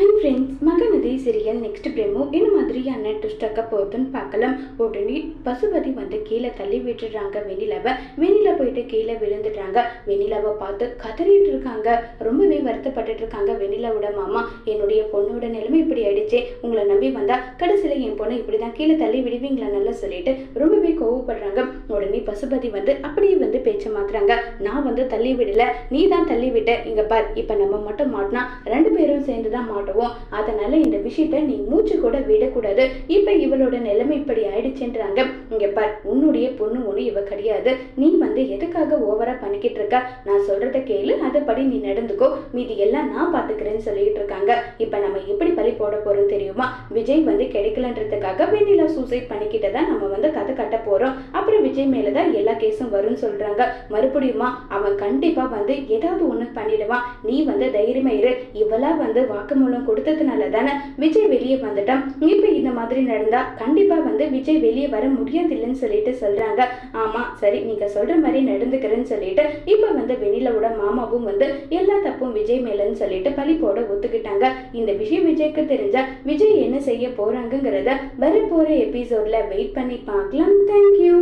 Hello friends Mahanadi serial next promo என்ன மாதிரியான ட்விஸ்டாக்க போகுதுன்னு பார்க்கலாம். உடனே பசுபதி வந்து கீழே தள்ளி விட்டுடுறாங்க. வெண்ணிலாவை வெண்ணிலா போயிட்டு கீழே விழுந்துடுறாங்க. வெண்ணிலாவை பார்த்து கதறிட்டு இருக்காங்க. ரொம்பவே வருத்தப்பட்டுட்டு இருக்காங்க வெண்ணிலாவோட மாமா. என்னுடைய பொண்ணோட நிலைமை இப்படி ஆயிடுச்சு. உங்களை நம்பி வந்தால் கடைசியில் என் பொண்ணு இப்படி தான் கீழே தள்ளி விடுவீங்களா நல்லா சொல்லிட்டு ரொம்பவே கோவப்படுறாங்க. உடனே பசுபதி வந்து அப்படியே வந்து பேச்ச மாத்துறாங்க. நான் வந்து தள்ளி விடல. நீ தான் தள்ளி விட்ட. இங்கே பார் இப்போ நம்ம மட்டும் மாட்டினா ரெண்டு பேரும் சேர்ந்து தான் மாட்டுவோம் அதனால இந்த விஷயத்த நீ மூச்சு கூட விடக்கூடாது. இப்ப இவளோட நிலைமை இப்படி ஆயிடுச்சுன்றாங்க. இங்க பார் உன்னுடைய பொண்ணு ஒண்ணு இவ கிடையாது. நீ வந்து எதுக்காக ஓவரா பண்ணிக்கிட்டு இருக்க? நான் சொல்றத கேளு அதுபடி நீ நடந்துக்கோ. மீதி எல்லாம் நான் பாத்துக்கிறேன்னு சொல்லிட்டு இருக்காங்க. இப்ப நம்ம எப்படி பழி போட போறோம் தெரியுமா? விஜய் வந்து கிடைக்கலன்றதுக்காக வெண்ணிலா சூசைட் பண்ணிக்கிட்டதான் நம்ம வந்து கதை கட்ட போறோம். அப்புறம் விஜய் மேலதான் எல்லா கேஸும் வரும்னு சொல்றாங்க. மறுபடியுமா அவன் கண்டிப்பா வந்து ஏதாவது ஒண்ணு பண்ணிடுவான். நீ வந்து தைரியமாக இரு. இவளா வந்து வாக்குமூலம் கொடுத்ததுனால தானே விஜய் வெளியே வந்துட்டான். இப்ப இந்த மாதிரி நடந்தா கண்டிப்பா வந்து விஜய் வெளியே வர முடியாதில்லைன்னு சொல்லிட்டு சொல்றாங்க. ஆமா சரி நீங்க சொல்ற மாதிரி நடந்துக்கிறேன்னு சொல்லிட்டு இப்போ வந்து வெண்ணிலாவோட மாமாவும் வந்து எல்லா தப்பும் விஜய் மேலன்னு சொல்லிட்டு பழி போட ஒத்துக்கிட்டாங்க. இந்த விஷயம் விஜய்க்கு தெரிஞ்சா விஜய் என்ன செய்ய போறாங்கங்கிறத வரப்போற எபிசோட்ல வெயிட் பண்ணி பார்க்கலாம். தேங்க்யூ